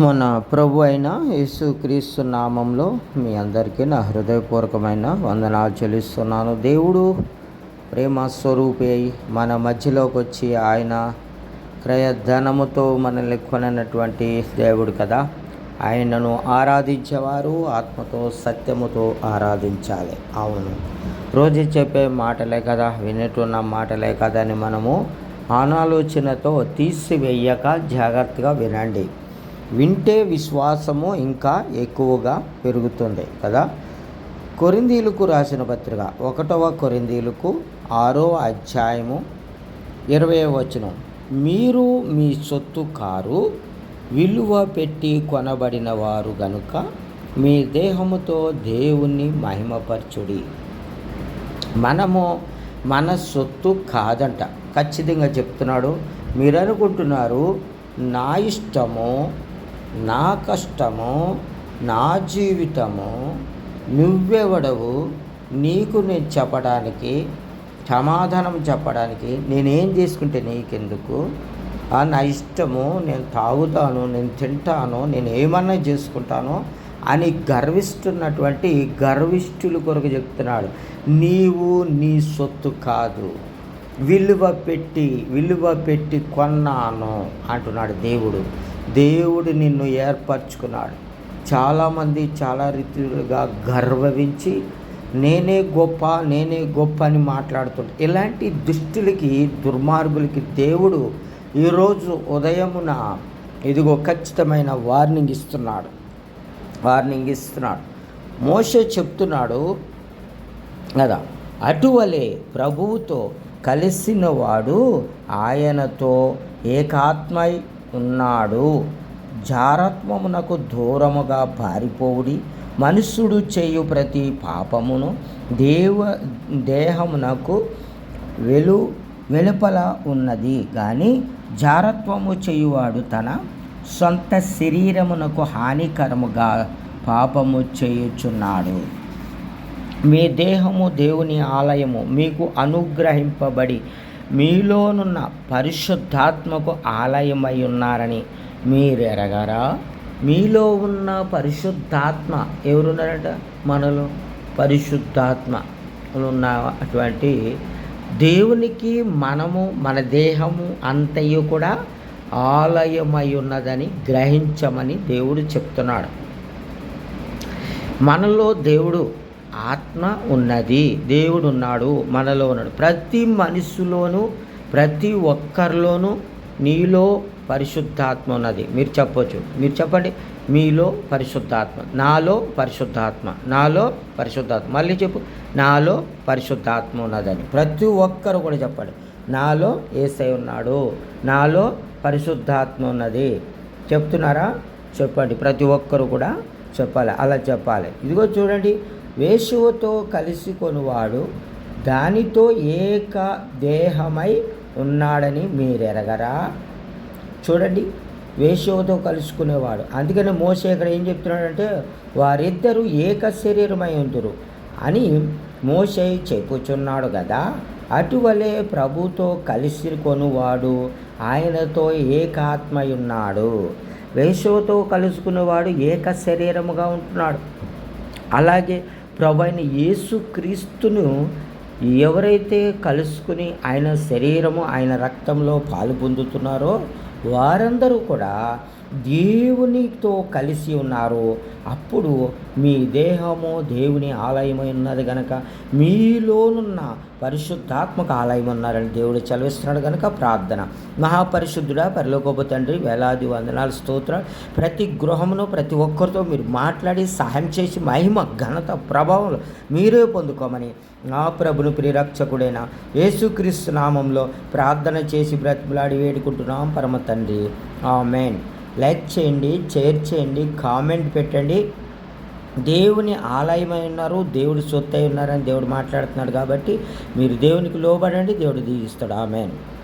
మన ప్రభు అయిన యేసుక్రీస్తు నామంలో మీ అందరికీ నా హృదయపూర్వకమైన వందనాలు చెల్లిస్తున్నాను. దేవుడు ప్రేమ స్వరూపి అయి మన మధ్యలోకి వచ్చి ఆయన క్రయధనముతో మనల్ని కొనటువంటి దేవుడు కదా. ఆయనను ఆరాధించేవారు ఆత్మతో సత్యముతో ఆరాధించాలి. అవును. రోజు చెప్పే మాటలే కదా వినేటున్న మాటలే కదా అని మనము ఆనాలోచనతో తీసివేయక జాగ్రత్తగా వినండి. వింటే విశ్వాసము ఇంకా ఎక్కువగా పెరుగుతుంది కదా? కొరిందీలకు రాసిన పత్రిక ఒకటవ కొరిందీలకు ఆరో అధ్యాయము ఇరవై వచనం. మీరు మీ సొత్తు కారు విలువ పెట్టి కొనబడిన వారు గనుక మీ దేహముతో దేవుణ్ణి మహిమపరచుడి. మనము మన సొత్తు కాదంట. ఖచ్చితంగా చెప్తున్నాడు. మీరు అనుకుంటున్నారు నా ఇష్టము నా కష్టము నా జీవితము నువ్వెవడవు? నీకు నేను చెప్పడానికి సమాధానం చెప్పడానికి నేనేం చేసుకుంటే నీకెందుకు? నా ఇష్టము నేను తాగుతాను నేను తింటాను నేను ఏమన్నా చేసుకుంటాను అని గర్విస్తున్నటువంటి గర్విష్ఠుల కొరకు చెప్తున్నాడు. నీవు నీ సొత్తు కాదు. విలువ పెట్టి విలువ పెట్టి కొన్నాను అంటున్నాడు దేవుడు. దేవుడు నిన్ను ఏర్పరచుకున్నాడు. చాలామంది చాలా రీతిలుగా గర్వవించి నేనే గొప్ప నేనే గొప్ప అని మాట్లాడుతుంటారు ఇలాంటి దుష్టులకి దుర్మార్గులకి దేవుడు ఈరోజు ఉదయమున ఇదిగో ఖచ్చితమైన వార్నింగ్ ఇస్తున్నాడు. వార్నింగ్ ఇస్తున్నాడు. మోసే చెప్తున్నాడు కదా అటువలే ప్రభువుతో కలిసిన వాడు ఆయనతో ఏకాత్మై ఉన్నాడు. జారత్వమునకు దూరముగా పారిపోవుడి మనుష్యుడు చేయు ప్రతి పాపమును దేవ దేహమునకు వెలు వెలుపల ఉన్నది. కానీ జారత్వము చేయువాడు తన సొంత శరీరమునకు హానికరముగా పాపము చేయుచున్నాడు. మీ దేహము దేవుని ఆలయము మీకు అనుగ్రహింపబడి మీలోనున్న పరిశుద్ధాత్మకు ఆలయమై ఉన్నారని మీరు ఎరగారా మీలో ఉన్న పరిశుద్ధాత్మ ఎవరున్నారట? మనలో పరిశుద్ధాత్మ ఉన్న అటువంటి దేవునికి మనము మన దేహము అంతయు కూడా ఆలయమై ఉన్నదని గ్రహించమని దేవుడు చెప్తున్నాడు. మనలో దేవుడు ఆత్మ ఉన్నది. దేవుడు ఉన్నాడు మనలో ఉన్నాడు. ప్రతి మనిషిలోనూ ప్రతి ఒక్కరిలోనూ నీలో పరిశుద్ధాత్మ ఉన్నది. మీరు చెప్పొచ్చు. మీరు చెప్పండి. మీలో పరిశుద్ధాత్మ. నాలో పరిశుద్ధాత్మ. నాలో పరిశుద్ధాత్మ. మళ్ళీ చెప్పు. నాలో పరిశుద్ధాత్మ ఉన్నదని. ప్రతి ఒక్కరు కూడా చెప్పండి. నాలో ఏసై ఉన్నాడు. నాలో పరిశుద్ధాత్మ ఉన్నది. చెప్తున్నారా? చెప్పండి. ప్రతి ఒక్కరు కూడా చెప్పాలి. అలా చెప్పాలి. ఇదిగో చూడండి. వేషువుతో కలిసి కొనువాడు దానితో ఏక దేహమై ఉన్నాడని మీరెరగరా? చూడండి వేషోతో కలుసుకునేవాడు. అందుకని మోసే ఇక్కడ ఏం చెప్తున్నాడంటే వారిద్దరూ ఏక శరీరమై ఉందరు అని మోసే చెప్పుచున్నాడు కదా అటువలే ప్రభుతో కలిసి కొనువాడు ఆయనతో ఏకాత్మై ఉన్నాడు. వేషవుతో కలుసుకునేవాడు ఏక శరీరముగా ఉంటున్నాడు. అలాగే ప్రభు అయిన యేసుక్రీస్తును ఎవరైతే కలుసుకుని ఆయన శరీరము ఆయన రక్తంలో పాలు పొందుతున్నారో వారందరూ కూడా దేవునితో కలిసి ఉన్నారు. అప్పుడు మీ దేహము దేవుని ఆలయమై ఉన్నది గనక మీలోనున్న పరిశుద్ధాత్మక ఆలయం ఉన్నారని దేవుడు చలవిస్తున్నాడు కనుక ప్రార్థన. మహాపరిశుద్ధుడా పరిలోకోప తండ్రి వేలాది వందనాలు స్తోత్ర ప్రతి గృహమును ప్రతి ఒక్కరితో మీరు మాట్లాడి సహాయం చేసి మహిమ ఘనత ప్రభావం మీరే పొందుకోమని నా ప్రభును ప్రిరక్షకుడైన యేసుక్రీస్తు నామంలో ప్రార్థన చేసి బ్రతిమలాడి వేడుకుంటున్నాం. పరమ తండ్రి. ఆమెన్. లైక్ చేయండి షేర్ చేయండి కామెంట్ పెట్టండి. దేవుని ఆలయమై ఉన్నారు దేవుడి సొత్తై ఉన్నారని దేవుడు మాట్లాడుతున్నాడు కాబట్టి మీరు దేవునికి లోబడండి దేవుడు దీవిస్తాడు. ఆమెను.